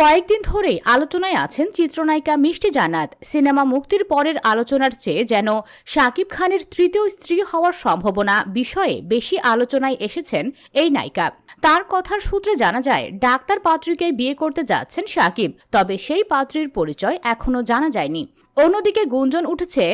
কয়েকদিন ধরেই আলোচনায় আছেন চিত্রনায়িকা মিষ্টি জান্নাত। সিনেমা মুক্তির পরের আলোচনার চেয়ে যেন শাকিব খানের তৃতীয় স্ত্রী হওয়ার সম্ভাবনা বিষয়ে বেশি আলোচনায় এসেছেন এই নায়িকা। তার কথার সূত্রে জানা যায়, ডাক্তার পাত্রীকে বিয়ে করতে যাচ্ছেন শাকিব, তবে সেই পাত্রীর পরিচয় এখনও জানা যায়নি। অন্যদিকে গুঞ্জন উঠেছে,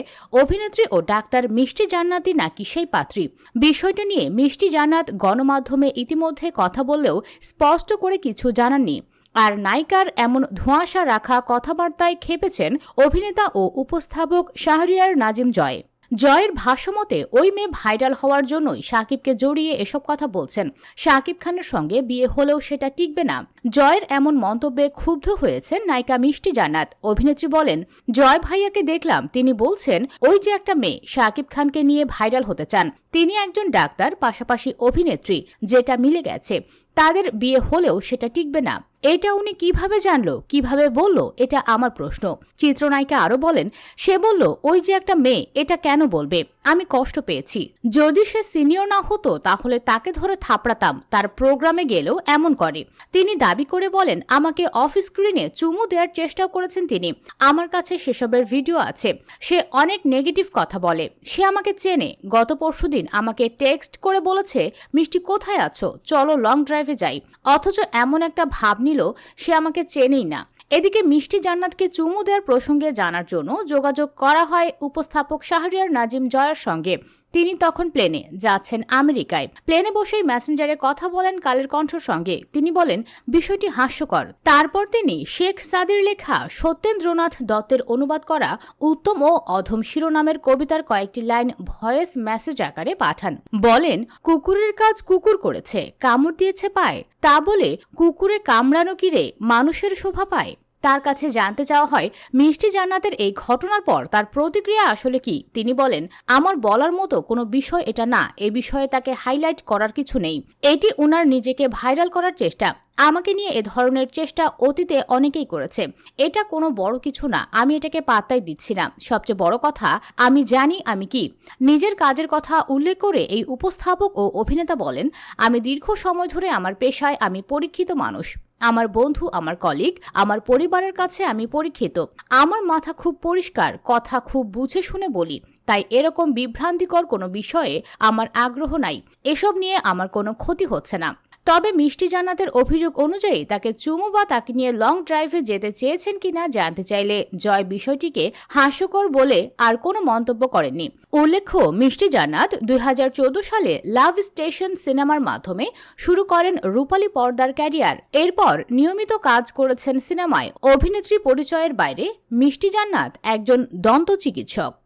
অভিনেত্রী ও ডাক্তার মিষ্টি জান্নাতি নাকি সেই পাত্রী। বিষয়টা নিয়ে মিষ্টি জান্নাত গণমাধ্যমে ইতিমধ্যে কথা বললেও স্পষ্ট করে কিছু জানাননি। আর নায়িকার এমন ধোঁয়াশা রাখা কথাবার্তায় খেপেছেন অভিনেতা ও উপস্থাপক শাহরিয়ার নাজিম জয়। জয়ের ভাষ্যমতে, ওই মেয়ে ভাইরাল হওয়ার জন্যই সাকিবকে জড়িয়ে এসব কথা বলছেন। সাকিব খানের সঙ্গে বিয়ে হলেও সেটা টিকবে না। জয়ের এমন মন্তব্যে ক্ষুব্ধ হয়েছেন নায়িকা মিষ্টি জান্নাত। অভিনেত্রী বলেন, জয় ভাইয়াকে দেখলাম, তিনি বলছেন, ওই যে একটা মেয়ে, সাকিব খানকে নিয়ে ভাইরাল হতে চান। তিনি একজন ডাক্তার, পাশাপাশি অভিনেত্রী, যেটা মিলে গেছে। তাদের বিয়ে হলেও সেটা টিকবে না। এটা উনি কীভাবে জানলো, কীভাবে বলল, এটা আমার প্রশ্ন। চিত্রনায়িকা আরও বলেন, সে বলল, ওই যে একটা মেয়ে, এটা কেন বলবে? আমি কষ্ট পেয়েছি। যদি সে সিনিয়র না হতো, তাহলে তাকে ধরে থাপড়াতাম, তার প্রোগ্রামে গেলেও এমন করে। তিনি দাবি করে বলেন, আমাকে অফ স্ক্রিনে চুমু দেওয়ার চেষ্টা করেছেন তিনি। আমার কাছে সেসবের ভিডিও আছে। সে অনেক নেগেটিভ কথা বলে। সে আমাকে চেনে। গত পরশুদিন আমাকে টেক্সট করে বলেছে, মিষ্টি, কোথায় আছো? চলো লং ড্রাইভে যাই। অথচ এমন একটা ভাব নিল, সে আমাকে চেনেই না। এদিকে মিষ্টি জান্নাতকে চুমু দেওয়ার প্রসঙ্গে জানার জন্য যোগাযোগ করা হয় উপস্থাপক শাহরিয়ার নাজিম জয়ের সঙ্গে। তিনি তখন প্লেনে যাচ্ছেন আমেরিকায়। প্লেনে বসেই মেসেঞ্জারে কথা বলেন কালের কণ্ঠর সঙ্গে। তিনি বলেন, বিষয়টি হাস্যকর। তারপর তিনি শেখ সাদির লেখা সত্যেন্দ্রনাথ দত্তের অনুবাদ করা উত্তম ও অধম শিরোনামের কবিতার কয়েকটি লাইন ভয়েস মেসেজ আকারে পাঠান। বলেন, কুকুরের কাজ কুকুর করেছে, কামড় দিয়েছে পায়। তা বলে কুকুরে কামড়ানো কিরে মানুষের শোভা পায়? তার কাছে জানতে চাওয়া হয়, মিষ্টি জান্নাতের এই ঘটনার পর তার প্রতিক্রিয়া আসলে কি? তিনি বলেন, আমার বলার মতো কোনো বিষয় এটা না, এ বিষয়ে তাকে হাইলাইট করার কিছু নেই। এটি উনার নিজেকে ভাইরাল করার চেষ্টা। আমাকে নিয়ে এ ধরনের চেষ্টা অতীতে অনেকেই করেছে। এটা কোনো বড় কিছু না, আমি এটাকে পাত্তাই দিচ্ছি না। সবচেয়ে বড় কথা, আমি জানি আমি কি। নিজের কাজের কথা উল্লেখ করে এই উপস্থাপক ও অভিনেতা বলেন, আমি দীর্ঘ সময় ধরে আমার পেশায় আমি পরীক্ষিত মানুষ। আমার বন্ধু, আমার কলিগ, আমার পরিবারের কাছে আমি পরীক্ষিত। আমার মাথা খুব পরিষ্কার, কথা খুব বুঝে শুনে বলি। তাই এরকম বিভ্রান্তিকর কোনো বিষয়ে আমার আগ্রহ নাই। এসব নিয়ে আমার কোনো ক্ষতি হচ্ছে না। তবে মিষ্টি জান্নাতের অভিযোগ অনুযায়ী তাকে চুমু বা তাকে নিয়ে লং ড্রাইভে যেতে চেয়েছেন কিনা জানতে চাইলে জয় বিষয়টিকে হাস্যকর বলে আর কোনো মন্তব্য করেননি। উল্লেখ্য, মিষ্টি জান্নাত দুই হাজার চৌদ্দ সালে লাভ স্টেশন সিনেমার মাধ্যমে শুরু করেন রূপালী পর্দার ক্যারিয়ার। এরপর নিয়মিত কাজ করেছেন সিনেমায়। অভিনেত্রী পরিচয়ের বাইরে মিষ্টি জান্নাত একজন দন্ত চিকিৎসক।